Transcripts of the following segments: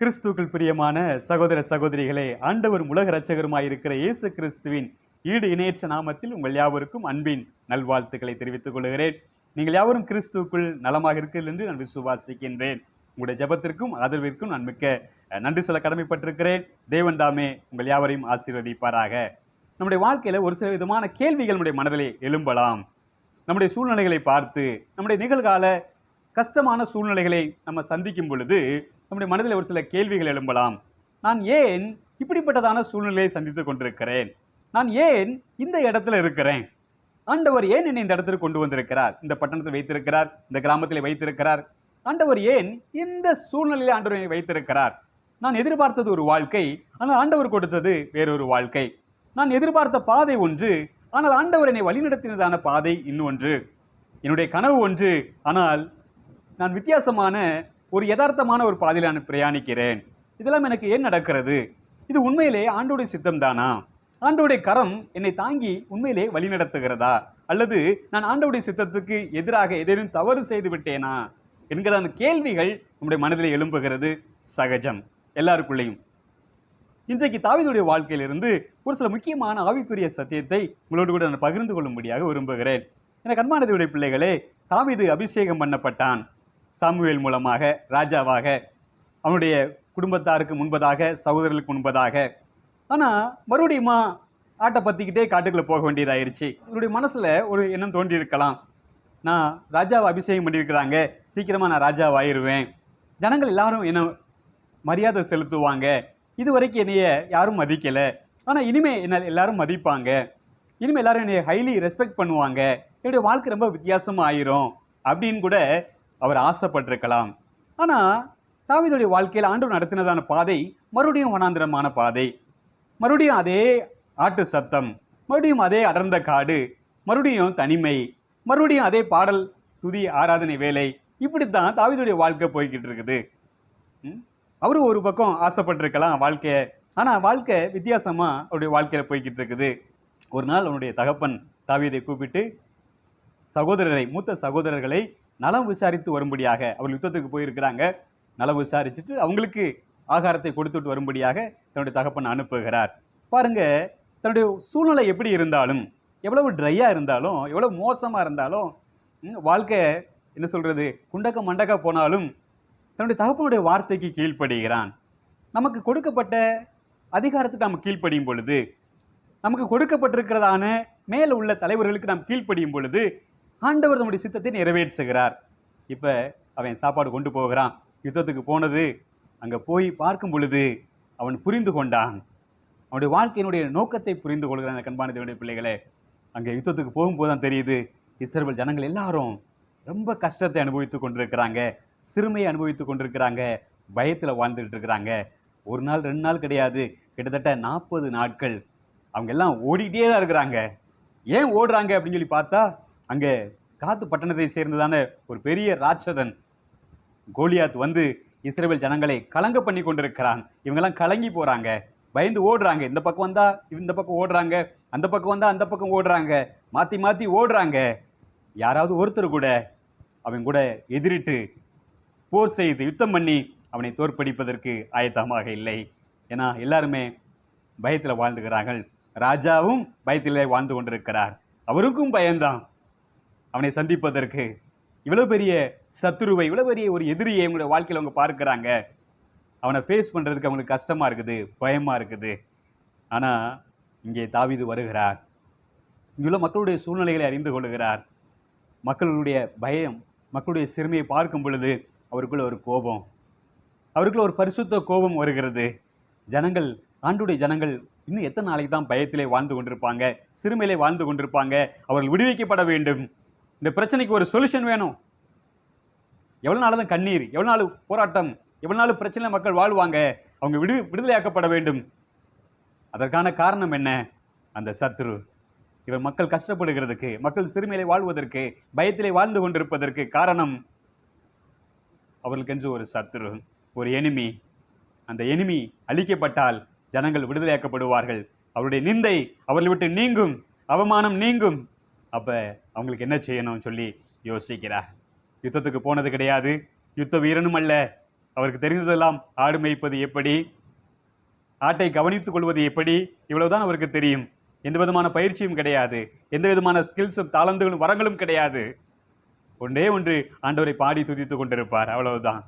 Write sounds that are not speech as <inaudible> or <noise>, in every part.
கிறிஸ்துக்கள் பிரியமான சகோதர சகோதரிகளே ஆண்டவர் உலக இருக்கிற இயேசு கிறிஸ்துவின் ஈடு இணையற்ற நாமத்தில் உங்கள் யாவருக்கும் அன்பின் நல்வாழ்த்துக்களை தெரிவித்துக் கொள்கிறேன். நீங்கள் யாவரும் கிறிஸ்துவுக்குள் நலமாக இருக்கிறீர்கள் என்று நான் விசுவாசிக்கின்றேன். உங்களுடைய ஜெபத்திற்கும் ஆதரவிற்கும் நான் மிக்க நன்றி சொல்ல கடமைப்பட்டிருக்கிறேன். தேவன் தாமே உங்கள் யாவரையும் ஆசீர்வதிப்பாராக. நம்முடைய வாழ்க்கையில் ஒரு சில விதமான கேள்விகள் நம்முடைய மனதிலே எழும்பலாம். நம்முடைய சூழ்நிலைகளை பார்த்து நம்முடைய நிகழ்கால கஷ்டமான சூழ்நிலைகளை நம்ம சந்திக்கும் பொழுது நம்முடைய மனதில் ஒரு சில கேள்விகள் எழும்பலாம். நான் ஏன் இப்படிப்பட்டதான சூழ்நிலையை சந்தித்துக் கொண்டிருக்கிறேன்? நான் ஏன் இந்த இடத்துல இருக்கிறேன்? ஆண்டவர் ஏன் என்னை இந்த இடத்துக்கு கொண்டு வந்திருக்கிறார்? இந்த பட்டணத்தில் வைத்திருக்கிறார்? இந்த கிராமத்தில் வைத்திருக்கிறார்? ஆண்டவர் ஏன் இந்த சூழ்நிலையில் ஆண்டவர் வைத்திருக்கிறார்? நான் எதிர்பார்த்தது ஒரு வாழ்க்கை ஆனால் ஆண்டவர் கொடுத்தது வேறொரு வாழ்க்கை. நான் எதிர்பார்த்த பாதை ஒன்று ஆனால் ஆண்டவர் என்னை வழிநடத்தினதான பாதை இன்னொன்று. என்னுடைய கனவு ஒன்று ஆனால் நான் வித்தியாசமான ஒரு யதார்த்தமான ஒரு பாதையில் நான் பிரயாணிக்கிறேன். இதெல்லாம் எனக்கு ஏன் நடக்கிறது? இது உண்மையிலே ஆண்டோடைய சித்தம் தானா ஆண்டோடைய கரம் என்னை தாங்கி உண்மையிலே வழிநடத்துகிறதா அல்லது நான் ஆண்டோடைய சித்தத்துக்கு எதிராக ஏதேனும் தவறு செய்து விட்டேனா? என்கிறதான கேள்விகள் நம்முடைய மனதில் எழும்புகிறது சகஜம். எல்லாருக்குள்ளேயும். இன்றைக்கு தாவிதுடைய வாழ்க்கையிலிருந்து ஒரு சில முக்கியமான ஆவிக்குரிய சத்தியத்தை உங்களோடு கூட நான் பகிர்ந்து கொள்ளும்படியாக விரும்புகிறேன். எனக்கு அன்பானதுடைய பிள்ளைகளே தாவிது அபிஷேகம் பண்ணப்பட்டான். சாமுவேல் மூலமாக ராஜாவாக அவனுடைய குடும்பத்தாருக்கு முன்பதாக சகோதரர்களுக்கு முன்பதாக. ஆனால் மறுபடியுமா ஆட்டை பற்றிக்கிட்டே காட்டுக்குள்ளே போக வேண்டியதாயிருச்சு. இவருடைய மனசில் ஒரு எண்ணம் தோன்றியிருக்கலாம். நான் ராஜாவை அபிஷேகம் பண்ணியிருக்கிறாங்க. சீக்கிரமாக நான் ராஜாவாயிருவேன். ஜனங்கள் எல்லாரும் என்ன மரியாதை செலுத்துவாங்க. இது வரைக்கும் என்னைய யாரும் மதிக்கலை. ஆனால் இனிமேல் என்ன எல்லாரும் மதிப்பாங்க. இனிமேல் எல்லாரும் என்னை ஹைலி ரெஸ்பெக்ட் பண்ணுவாங்க. என்னுடைய வாழ்க்கை ரொம்ப வித்தியாசமாக ஆயிரும் அப்படின்னு கூட அவர் ஆசைப்பட்டிருக்கலாம். ஆனால் தாவீதுடைய வாழ்க்கையில் ஆண்டவர் நடத்தினதான பாதை மறுபடியும் வனாந்திரமான பாதை. மறுபடியும் அதே ஆட்டு சத்தம் மறுபடியும் அதே அடர்ந்த காடு மறுபடியும் தனிமை மறுபடியும் அதே பாடல் துதி ஆராதனை வேலை. இப்படித்தான் தாவீதுடைய வாழ்க்கை போய்கிட்டு இருக்குது. ம்? அவரும் ஒரு பக்கம் ஆசைப்பட்டிருக்கலாம் வாழ்க்கையை ஆனால் வாழ்க்கை வித்தியாசமாக அவருடைய வாழ்க்கையில் போய்கிட்டு இருக்குது. ஒரு நாள் அவனுடைய தகப்பன் தாவியதை கூப்பிட்டு சகோதரரை மூத்த சகோதரர்களை நலம் விசாரித்து வரும்படியாக அவர் யுத்தத்துக்கு போயிருக்கிறாங்க. நலம் விசாரிச்சுட்டு அவங்களுக்கு ஆகாரத்தை கொடுத்துட்டு வரும்படியாக தன்னுடைய தகப்பன் அனுப்புகிறார். பாருங்க தன்னுடைய சூழ்நிலை எப்படி இருந்தாலும் எவ்வளவு ட்ரையாக இருந்தாலும் எவ்வளவு மோசமாக இருந்தாலும் வாழ்க்கை என்ன சொல்கிறது குண்டக்க மண்டக்க போனாலும் தன்னுடைய தகப்பனுடைய வார்த்தைக்கு கீழ்ப்படுகிறான். நமக்கு கொடுக்கப்பட்ட அதிகாரத்துக்கு நாம் கீழ்ப்படியும் பொழுது நமக்கு கொடுக்கப்பட்டிருக்கிறதான மேலே உள்ள தலைவர்களுக்கு நாம் கீழ்ப்படியும் பொழுது ஆண்டவர் நம்முடைய சித்தத்தை நிறைவேற்றுகிறார். இப்போ அவன் சாப்பாடு கொண்டு போகிறான். யுத்தத்துக்கு போனது அங்கே போய் பார்க்கும் பொழுது அவன் புரிந்து கொண்டான். அவனுடைய வாழ்க்கையினுடைய நோக்கத்தை புரிந்து கொள்கிறான் அந்த கண்பான தேவனுடைய பிள்ளைகளே. அங்கே யுத்தத்துக்கு போகும்போது தான் தெரியுது இஸ்ரேல் ஜனங்கள் எல்லாரும் ரொம்ப கஷ்டத்தை அனுபவித்து கொண்டிருக்கிறாங்க சிறுமையை அனுபவித்து கொண்டிருக்கிறாங்க பயத்தில் வாழ்ந்துகிட்டு இருக்கிறாங்க. ஒரு நாள் ரெண்டு நாள் கிடையாது கிட்டத்தட்ட நாற்பது நாட்கள் அவங்க எல்லாம் ஓடிக்கிட்டே தான் இருக்கிறாங்க. ஏன் ஓடுறாங்க அப்படின்னு சொல்லி பார்த்தா அங்கே காத்து பட்டணத்தை சேர்ந்ததான ஒரு பெரிய ராட்சதன் கோலியாத் வந்து இஸ்ரேல் ஜனங்களை கலங்க பண்ணி கொண்டிருக்கிறான். இவங்கெல்லாம் கலங்கி போகிறாங்க பயந்து ஓடுறாங்க. இந்த பக்கம் வந்தால் இந்த பக்கம் ஓடுறாங்க. அந்த பக்கம் வந்தால் அந்த பக்கம் ஓடுறாங்க. மாற்றி மாற்றி ஓடுறாங்க. யாராவது ஒருத்தர் கூட அவன் கூட எதிரிட்டு போர் செய்து யுத்தம் பண்ணி அவனை தோற்கடிப்பதற்கு ஆயத்தமாக இல்லை. ஏன்னா எல்லாருமே பயத்தில் வாழ்ந்துகிறார்கள். ராஜாவும் பயத்திலே வாழ்ந்து கொண்டிருக்கிறார். அவருக்கும் பயம்தான். அவனை சந்திப்பதற்கு. இவ்வளோ பெரிய சத்துருவை இவ்வளோ பெரிய ஒரு எதிரியை உங்களுடைய வாழ்க்கையில் அவங்க பார்க்குறாங்க. அவனை ஃபேஸ் பண்ணுறதுக்கு அவங்களுக்கு கஷ்டமாக இருக்குது பயமாக இருக்குது. ஆனால் இங்கே தாவிது வருகிறார். இங்குள்ள மக்களுடைய சூழ்நிலைகளை அறிந்து கொள்கிறார். மக்களுடைய பயம் மக்களுடைய சிறுமையை பார்க்கும் பொழுது அவருக்குள்ள ஒரு கோபம். அவருக்குள்ள ஒரு பரிசுத்த கோபம் வருகிறது. ஜனங்கள் ஆண்டுடைய ஜனங்கள் இன்னும் எத்தனை நாளைக்கு தான் பயத்திலே வாழ்ந்து கொண்டிருப்பாங்க சிறுமையிலே வாழ்ந்து கொண்டிருப்பாங்க அவர்கள் விடுவிக்கப்பட வேண்டும். இந்த பிரச்சனைக்கு ஒரு சொல்யூஷன் வேணும். எவ்வளோ நாள் தான் கண்ணீர் எவ்வளோ நாள் போராட்டம் எவ்வளோ நாள் பிரச்சனை மக்கள் வாழ்வாங்க அவங்க விடு விடுதலையாக்கப்பட வேண்டும். அதற்கான காரணம் என்ன? அந்த சத்ரு. இவர் மக்கள் கஷ்டப்படுகிறதுக்கு மக்கள் சிறுமையிலே வாழ்வதற்கு பயத்திலே வாழ்ந்து கொண்டிருப்பதற்கு காரணம் அவர்களுக்கென்று ஒரு சத்ரு ஒரு எனிமி அந்த எனிமி அழிக்கப்பட்டால் ஜனங்கள் விடுதலையாக்கப்படுவார்கள். அவருடைய நிந்தை அவர்களை விட்டு நீங்கும் அவமானம் நீங்கும். அப்போ அவங்களுக்கு என்ன செய்யணும்னு சொல்லி யோசிக்கிறார் யுத்தத்துக்கு போனது கிடையாது. யுத்த வீரனும் அல்ல. அவருக்கு தெரிந்ததெல்லாம் ஆடு மேய்ப்பது எப்படி? ஆட்டை கவனித்துக் கொள்வது எப்படி? இவ்வளவுதான் அவருக்கு தெரியும். எந்த விதமான பயிற்சியும் கிடையாது. எந்த விதமான ஸ்கில்ஸும் தாளந்துகளும் வரங்களும் கிடையாது. ஒன்றே ஒன்று ஆண்டவரை பாடி துதித்துக் கொண்டிருப்பார். அவ்வளவுதான்.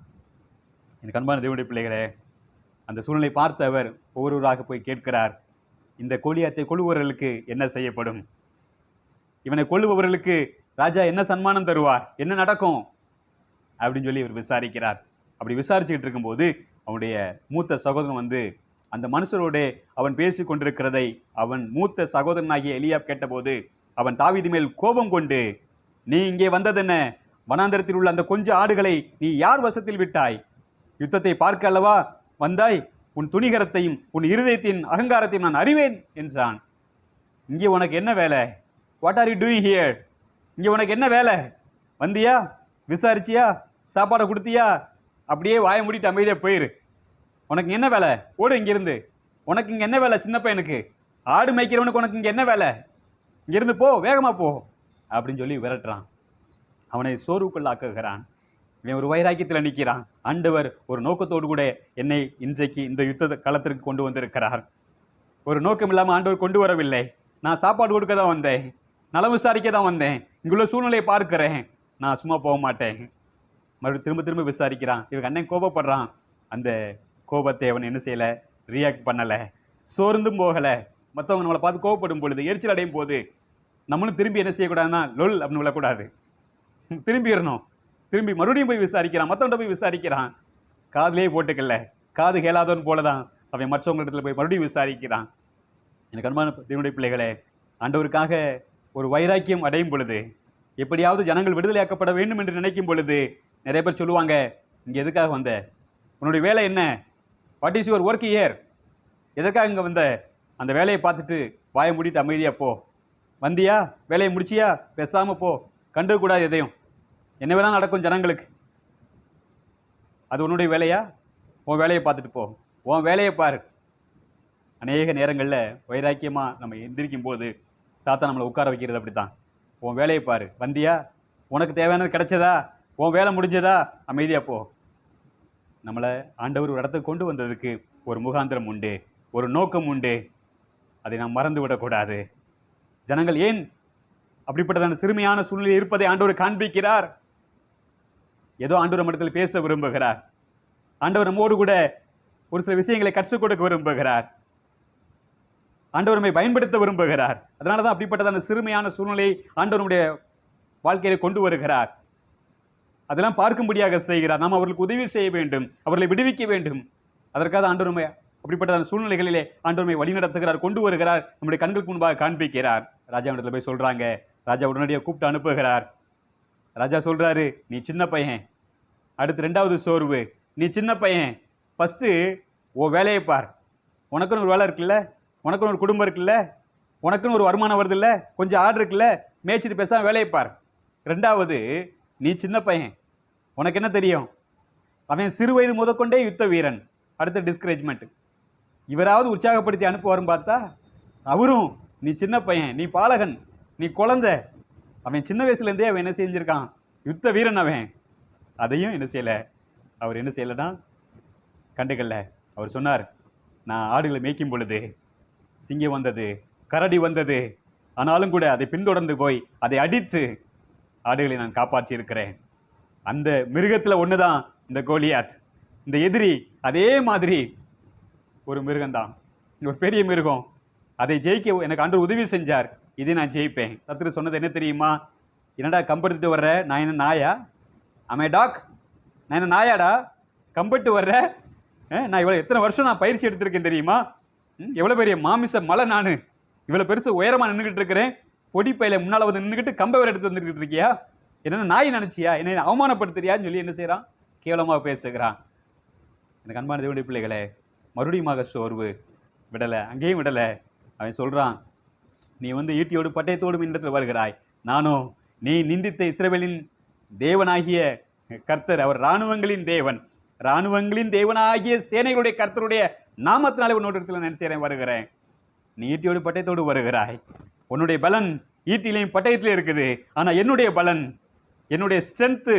எனக்கு அன்பான தேவனுடைய பிள்ளைகளே அந்த சூழ்நிலை பார்த்த அவர் ஒவ்வொருவராக போய் கேட்கிறார். இந்த கோழியாத்தை கொள்ளுபவர்களுக்கு என்ன செய்யப்படும்? இவனை கொள்ளுபவர்களுக்கு ராஜா என்ன சன்மானம் தருவார்? என்ன நடக்கும்? அப்படின்னு சொல்லி இவர் விசாரிக்கிறார். அப்படி விசாரிச்சுக்கிட்டு இருக்கும்போது அவனுடைய மூத்த சகோதரன் வந்து அந்த மனுஷரோட அவன் பேசி கொண்டிருக்கிறதை அவன் மூத்த சகோதரனாகிய எலியாப் கேட்டபோது அவன் தாவிதி மேல் கோபம் கொண்டு நீ இங்கே வந்ததென்ன வனாந்தரத்தில் உள்ள அந்த கொஞ்ச ஆடுகளை நீ யார் வசத்தில் விட்டாய்? யுத்தத்தை பார்க்க அல்லவா வந்தாய்? உன் துணிகரத்தையும் உன் இருதயத்தின் அகங்காரத்தையும் நான் அறிவேன் என்றான். இங்கே உனக்கு என்ன வேலை? What are you doing here இங்கே உனக்கு என்ன வேலை? வந்தியா? விசாரிச்சியா? சாப்பாடை கொடுத்தியா? அப்படியே வாய மூடிட்டு அமைதியாக போயிரு. உனக்கு என்ன வேலை? ஓடு இங்கேருந்து. உனக்கு இங்கே என்ன வேலை சின்ன பையனுக்கு? ஆடு மேய்க்கிறவனுக்கு உனக்கு இங்கே என்ன வேலை? இங்கேருந்து போ வேகமாக போ அப்படின்னு சொல்லி விரட்டுறான். அவனை சோர்வுக்குள்ளாக்குகிறான் இவன் ஒரு வைராக்கியத்தில் நிற்கிறான் ஆண்டவர் ஒரு நோக்கத்தோடு கூட என்னை இன்றைக்கு இந்த யுத்த களத்திற்கு கொண்டு வந்திருக்கிறார். ஒரு நோக்கம் இல்லாமல் ஆண்டவர் கொண்டு வரவில்லை. நான் சாப்பாடு கொடுக்க தான் வந்தேன். நலம் விசாரிக்க தான் வந்தேன். இங்குள்ள சூழ்நிலையை பார்க்கிறேன். நான் சும்மா போக மாட்டேன். மறுபடியும் திரும்ப திரும்ப விசாரிக்கிறான். இவங்க அண்ணன் கோபப்படுறான். அந்த கோபத்தை அவன் என்ன செய்யலை? ரியாக்ட் பண்ணலை. சோர்ந்தும் போகலை. மற்றவங்க நம்மளை பார்த்து கோபப்படும் பொழுது எரிச்சல் அடையும் போது நம்மளும் திரும்பி என்ன செய்யக்கூடாதுன்னா லொல் அப்படின்னு விழக்கூடாது. திரும்பிடணும் திரும்பி மறுபடியும் போய் விசாரிக்கிறான். மற்றவன்ட்ட போய் விசாரிக்கிறான். காதுலேயே போட்டுக்கல. காது கேளாதவன் போல தான் அவன் மற்றவங்க இடத்துல போய் மறுபடியும் விசாரிக்கிறான். எனக்கு அன்பான தேவனுடைய பிள்ளைகளே ஆண்டவருக்காக ஒரு வைராக்கியம் அடையும் பொழுது எப்படியாவது ஜனங்கள் விடுதலையாக்கப்பட வேண்டும் என்று நினைக்கும் பொழுது நிறைய பேர் சொல்லுவாங்க இங்கே எதுக்காக வந்த? உன்னுடைய வேலை என்ன? What is your work here எதற்காக இங்கே வந்த? அந்த வேலையை பார்த்துட்டு வாயை மூடிட்டு அமைதியாக போ. வந்தியா? வேலையை முடிச்சியா? பேசாமல் போ. கண்டுக்கூடாது எதையும். என்ன வேணாலும் நடக்கும் ஜனங்களுக்கு. அது உன்னுடைய வேலையா? உன் வேலையை பார்த்துட்டு போ. உன் வேலையை பாரு. அநேக நேரங்களில் வைராக்கியமாக நம்ம எந்திரிக்கும் போது சாத்தா நம்மளை உட்கார வைக்கிறது அப்படித்தான். உன் வேலையை பாரு. வந்தியா? உனக்கு தேவையானது கிடைச்சதா? உன் வேலை முடிஞ்சதா? அமைதியாக போ. நம்மளை ஆண்டவர் ஒரு இடத்துக்கு கொண்டு வந்ததுக்கு ஒரு முகாந்திரம் உண்டு. ஒரு நோக்கம் உண்டு. அதை நாம் மறந்து விடக்கூடாது ஜனங்கள் ஏன் அப்படிப்பட்டதான சிறுமையான சூழ்நிலை இருப்பதை ஆண்டவர் காண்பிக்கிறார்? ஏதோ ஆண்டவர் நம்மிடத்தில் பேச விரும்புகிறார். ஆண்டவர் நம்மோடு கூட ஒரு சில விஷயங்களை கற்றுக் கொடுக்க விரும்புகிறார். ஆண்டவர் நம்மை பயன்படுத்த விரும்புகிறார். அதனால தான் அப்படிப்பட்டதான சிறுமையான சூழ்நிலையை ஆண்டவர் நம்முடைய வாழ்க்கையில கொண்டு வருகிறார். அதெல்லாம் பார்க்கும்படியாக செய்கிறார். நாம் அவர்களுக்கு உதவி செய்ய வேண்டும் அவர்களை விடுவிக்க வேண்டும். அதற்காக ஆண்டவர் நம்மை அப்படிப்பட்டதான சூழ்நிலைகளிலே ஆண்டவர் நம்மை வழிநடத்துகிறார் கொண்டு வருகிறார் நம்முடைய கண்களுக்கு முன்பாக காண்பிக்கிறார். ராஜா இடத்துல போய் சொல்கிறாங்க ராஜா உடனடியாக கூப்பிட்டு அனுப்புகிறார். ராஜா சொல்கிறாரு நீ சின்ன பையன். அடுத்து ரெண்டாவது சோர்வு. நீ சின்ன பையன். ஃபஸ்ட்டு ஓ வேலையை பார். உனக்குன்னு ஒரு வேலை இருக்குல்ல? உனக்குன்னு ஒரு குடும்பம் இருக்குல்ல? உனக்குன்னு ஒரு வருமானம் வருது இல்லை கொஞ்சம் ஆர்டர் இருக்குல்ல? மேய்ச்சிட்டு பேசாமல் வேலையை பார். ரெண்டாவது நீ சின்ன பையன். உனக்கு என்ன தெரியும்? அவன் சிறு வயது முதற்கொண்டே யுத்த வீரன். அடுத்த டிஸ்கரேஜ்மெண்ட் இவராவது உற்சாகப்படுத்தி அனுப்புவாரும் பார்த்தா அவரும் நீ சின்ன பையன் நீ பாலகன் நீ குழந்தை. அவன் சின்ன வயசுலேருந்தே அவன் என்ன செஞ்சுருக்கான்? யுத்த வீரன் அவன். அதையும் என்ன செய்யலை? அவர் என்ன செய்யலைன்னா கண்டுக்கல்ல அவர் சொன்னார் நான் ஆடுகளை மேய்க்கும் பொழுது சிங்கம் வந்தது கரடி வந்தது. ஆனாலும் கூட அதை பின்தொடர்ந்து போய் அதை அடித்து ஆடுகளை நான் காப்பாற்றி இருக்கிறேன் அந்த ஒன்று தான் இந்த கோலியாத். இந்த எதிரி அதே மாதிரி ஒரு மிருகம்தான். ஒரு பெரிய மிருகம். அதை ஜெயிக்க எனக்கு அன்று உதவி செஞ்சார். இதை நான் ஜெயிப்பேன். சத்ரு சொன்னது என்ன தெரியுமா? என்னடா கம்பெடுத்துட்டு வர்ற? நான் என்ன நாயா? அமே டாக் நான் என்ன நாயாடா? கம்பட்டு வர்ற? நான் இவ்வளோ எத்தனை வருஷம் நான் பயிற்சி எடுத்திருக்கேன் தெரியுமா? எவ்வளோ பெரிய மாமிச மலை நான். இவ்வளோ பெருசு உயரமாக நின்றுக்கிட்டு இருக்கிறேன். பொடி பையில முன்னால் வந்து நின்றுக்கிட்டு கம்பை வேறு எடுத்து வந்துக்கிட்டு இருக்கியா? என்னென்ன நாய் நினச்சியா? என்னை அவமானப்படுத்துறியான்னு சொல்லி என்ன செய்கிறான் கேவலமாக பேசுகிறான். எனக்கு அன்பான தேவனுடைய பிள்ளைகளே மறுபடியுமாக சோர்வு. விடலை அங்கேயும் விடலை. அவன் சொல்கிறான் நீ வந்து ஈட்டியோடு பட்டயத்தோடும் இடத்தில் வருகிறாய் நானோ நீ நிந்தித்த இஸ்ரவேலின் தேவனாகிய கர்த்தர் அவர் இராணுவங்களின் தேவன். இராணுவங்களின் தேவனாகிய சேனைகளுடைய கர்த்தருடைய நாமத்தினாலே உன்னோட இடத்துல நான் செய்கிறேன் வருகிறேன். நீ ஈட்டியோடு பட்டயத்தோடு வருகிறாய். உன்னுடைய பலன் ஈட்டிலையும் பட்டயத்திலையும் இருக்குது. ஆனால் என்னுடைய பலன் என்னுடைய ஸ்ட்ரென்த்து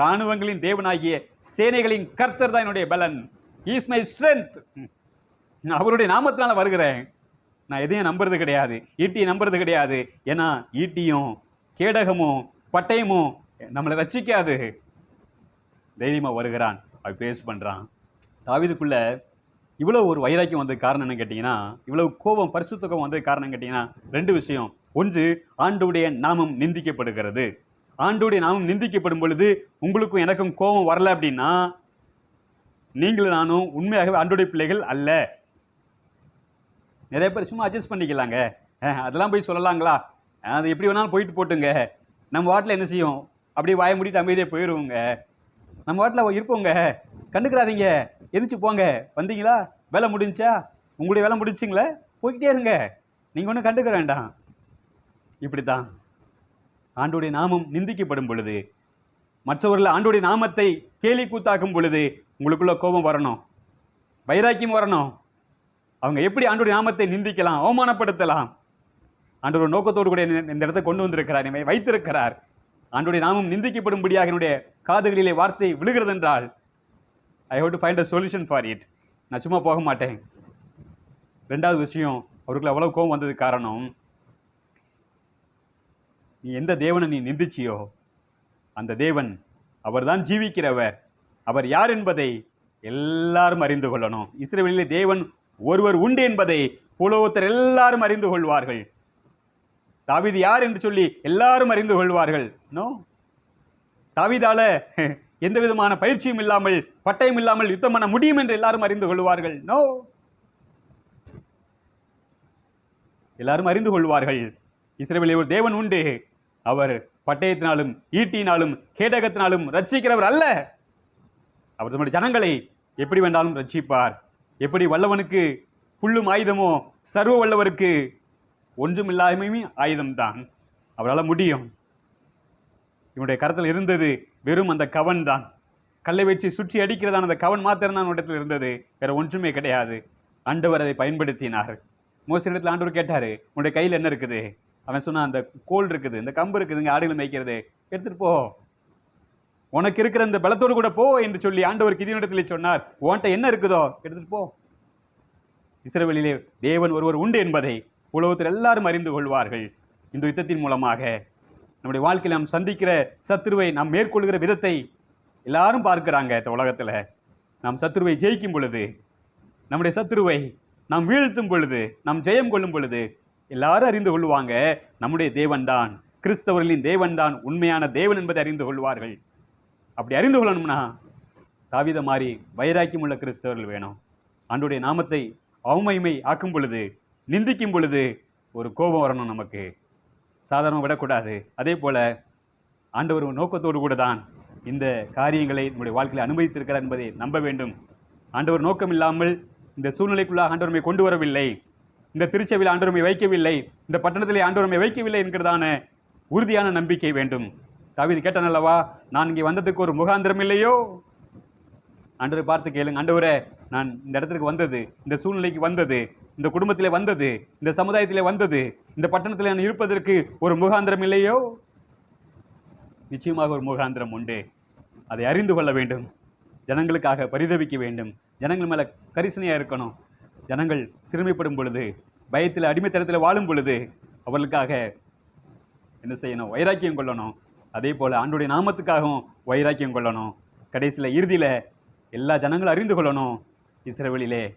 இராணுவங்களின் ராணுவங்களின் தேவனாகிய சேனைகளின் கர்த்தர் தான் என்னுடைய பலன். இஸ் மை ஸ்ட்ரென்த் அவருடைய நாமத்தினால வருகிறேன். நான் எதையும் நம்புறது கிடையாது. ஈட்டியை நம்புறது கிடையாது. ஏன்னா ஈட்டியும் கேடகமும் பட்டயமும் நம்மளை ரச்சிக்காது தைரியமாக வருகிறான். அவன் பேஸ் பண்ணுறான் தாவிதுக்குள்ளே இவ்வளோ ஒரு வைராக்கியம் வந்தது காரணம் என்ன கேட்டீங்கன்னா இவ்வளவு கோபம் பரிசுத்தகம் வந்தது காரணம் கேட்டிங்கன்னா ரெண்டு விஷயம். ஒன்று ஆண்டுடைய நாமம் நிந்திக்கப்படுகிறது. ஆண்டுடைய நாமம் நிந்திக்கப்படும் பொழுது உங்களுக்கும் எனக்கும் கோபம் வரல அப்படின்னா நீங்களும் நானும் உண்மையாகவே ஆண்டுடைய பிள்ளைகள் அல்ல. நிறைய பேர் சும்மா அட்ஜஸ்ட் பண்ணிக்கலாங்க. அதெல்லாம் போய் சொல்லலாங்களா? அது எப்படி வேணாலும் போயிட்டு போட்டுங்க. நம்ம வாட்டில் என்ன செய்யும்? அப்படியே வாய முடிட்டு அமைதியாக போயிடுவோங்க நம்ம வாட்டில் இருப்போங்க. கண்டுக்கிறாதீங்க. எதிர்த்து போங்க. வந்தீங்களா? வேலை முடிஞ்சா? உங்களுடைய வேலை முடிச்சிங்களே போய்கிட்டே இருங்க. நீங்கள் ஒன்றும் கண்டுக்க வேண்டாம். இப்படி தான் ஆண்டோடைய நாமம் நிந்திக்கப்படும் பொழுது மற்றவர்கள் ஆண்டோடைய நாமத்தை கேலி கூத்தாக்கும் பொழுது உங்களுக்குள்ள கோபம் வரணும். வைராக்கியம் வரணும். அவங்க எப்படி ஆண்டுடைய நாமத்தை நிந்திக்கலாம் அவமானப்படுத்தலாம்? ஆண்டோட நோக்கத்தோடு கூட இந்த இடத்தை கொண்டு வந்திருக்கிறார். என்னை வைத்திருக்கிறார். ஆண்டுடைய நாமம் நிந்திக்கப்படும்படியாக என்னுடைய காதுகளிலே வார்த்தை விழுகிறது என்றால் I have to find a solution for it நான் சும்மா போக மாட்டேன். ரெண்டாவது விஷயம் அவருக்கு அவ்வளவு கோபம் வந்ததுக்கு காரணம் நீ எந்த தேவனை நீ நிந்திச்சியோ அந்த தேவன் அவர்தான் ஜீவிக்கிறவர். அவர் யார் என்பதை எல்லாரும் அறிந்து கொள்ளணும். இஸ்ரேலிலே தேவன் ஒருவர் உண்டு என்பதை புலோத்தர் எல்லாரும் அறிந்து கொள்வார்கள். தாவிது யார் என்று சொல்லி எல்லாரும் அறிந்து கொள்வார்கள். நோ தாவிதால <laughs> எந்த விதமான பயிற்சியும் இல்லாமல் பட்டயம் இல்லாமல் யுத்தம் பண்ண முடியும் என்று எல்லாரும் அறிந்து கொள்வார்கள். நோ எல்லாரும் அறிந்து கொள்வார்கள். இஸ்ரேலில் ஒரு தேவன் உண்டு. அவர் பட்டயத்தினாலும் ஈட்டினாலும் கேடகத்தினாலும் ரட்சிக்கிறவர் அல்ல. அவர் தம்முடைய ஜனங்களை எப்படி வேண்டாலும் ரட்சிப்பார். எப்படி வல்லவனுக்கு புல்லும் ஆயுதமோ சர்வ வல்லவருக்கு ஒன்றும் இல்லாமையுமே ஆயுதம்தான். அவரால் முடியும். இவனுடைய கரத்தில் இருந்தது வெறும் அந்த கவன் தான். கல்லை வச்சு சுற்றி அடிக்கிறதான அந்த கவன் மாத்திரம் தான் இடத்துல இருந்தது. வேற ஒன்றுமே கிடையாது. ஆண்டவர் அதை பயன்படுத்தினார் மோசடி இடத்துல ஆண்டவர் கேட்டார் உன்னுடைய கையில் என்ன இருக்குது? அவன் சொன்னான் அந்த கோல் இருக்குது இந்த கம்பு இருக்குதுங்க ஆடுகளை மேய்க்கிறது. எடுத்துட்டு போ. உனக்கு இருக்கிற அந்த பலத்தோடு கூட போ என்று சொல்லி ஆண்டவர் கிதியோனிடத்தில் சொன்னார். உன்கிட்ட என்ன இருக்குதோ எடுத்துகிட்டு போ. இஸ்ரவேலிலே தேவன் ஒருவர் உண்டு என்பதை உலகத்தில் எல்லாரும் அறிந்து கொள்வார்கள். இந்த யுத்தத்தின் மூலமாக நம்முடைய வாழ்க்கையில் நாம் சந்திக்கிற சத்துருவை நாம் மேற்கொள்கிற விதத்தை எல்லாரும் பார்க்குறாங்க இந்த உலகத்தில். நாம் சத்துருவை ஜெயிக்கும் பொழுது நம்முடைய சத்துருவை நாம் வீழ்த்தும் பொழுது நாம் ஜெயம் கொள்ளும் பொழுது எல்லாரும் அறிந்து கொள்வாங்க நம்முடைய தேவன்தான் கிறிஸ்தவர்களின் தேவன்தான் உண்மையான தேவன் என்பதை அறிந்து கொள்வார்கள். அப்படி அறிந்து கொள்ளணும்னா தாவித மாதிரி வைராக்கியம் உள்ள கிறிஸ்தவர்கள் வேணும். ஆண்டுடைய நாமத்தை அவமைமை ஆக்கும் பொழுது நிந்திக்கும் பொழுது ஒரு கோபம் வரணும் நமக்கு. சாதாரணம் விடக்கூடாது. அதே போல் ஆண்டவர் ஒரு நோக்கத்தோடு கூட தான் இந்த காரியங்களை நம்முடைய வாழ்க்கையில் அனுமதித்திருக்கிறார் என்பதை நம்ப வேண்டும். ஆண்டவர் நோக்கம் இல்லாமல் இந்த சூழ்நிலைக்குள்ளாக ஆண்டவர் கொண்டு வரவில்லை. இந்த திருச்சபையில் ஆண்டவர் வைக்கவில்லை. இந்த பட்டணத்திலே ஆண்டவர் வைக்கவில்லை என்கிறதான உறுதியான நம்பிக்கை வேண்டும். கவிதை கேட்டான் அல்லவா நான் இங்கே வந்ததுக்கு ஒரு முகாந்திரம் இல்லையோ? ஆண்டவரை பார்த்து கேளுங்க. ஆண்டவரே நான் இந்த இடத்துக்கு வந்தது இந்த சூழ்நிலைக்கு வந்தது. இந்த குடும்பத்திலே வந்தது இந்த சமுதாயத்திலே வந்தது இந்த பட்டணத்தில் நான் இருப்பதற்கு ஒரு முகாந்திரம் இல்லையோ? நிச்சயமாக ஒரு முகாந்திரம் உண்டு. அதை அறிந்து கொள்ள வேண்டும். ஜனங்களுக்காக பரிதவிக்க வேண்டும். ஜனங்கள் மேலே கரிசனையாக இருக்கணும். ஜனங்கள் சிறுமைப்படும் பொழுது பயத்தில் அடிமைத்தனத்தில் வாழும் பொழுது அவர்களுக்காக என்ன செய்யணும்? வைராக்கியம் கொள்ளணும். அதே போல் ஆண்டுடைய நாமத்துக்காகவும் வைராக்கியம் கொள்ளணும். கடைசியில் இறுதியில் எல்லா ஜனங்களும் அறிந்து கொள்ளணும். இஸ்ரவேலிலே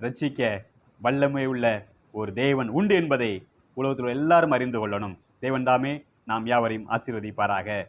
ரட்சிக்க வல்லமை உள்ள ஒரு தேவன் உண்டு என்பதை உலகத்தில் எல்லாரும் அறிந்து கொள்ளணும். தேவன் தாமே நாம் யாவரையும் ஆசீர்வதிப்பாராக.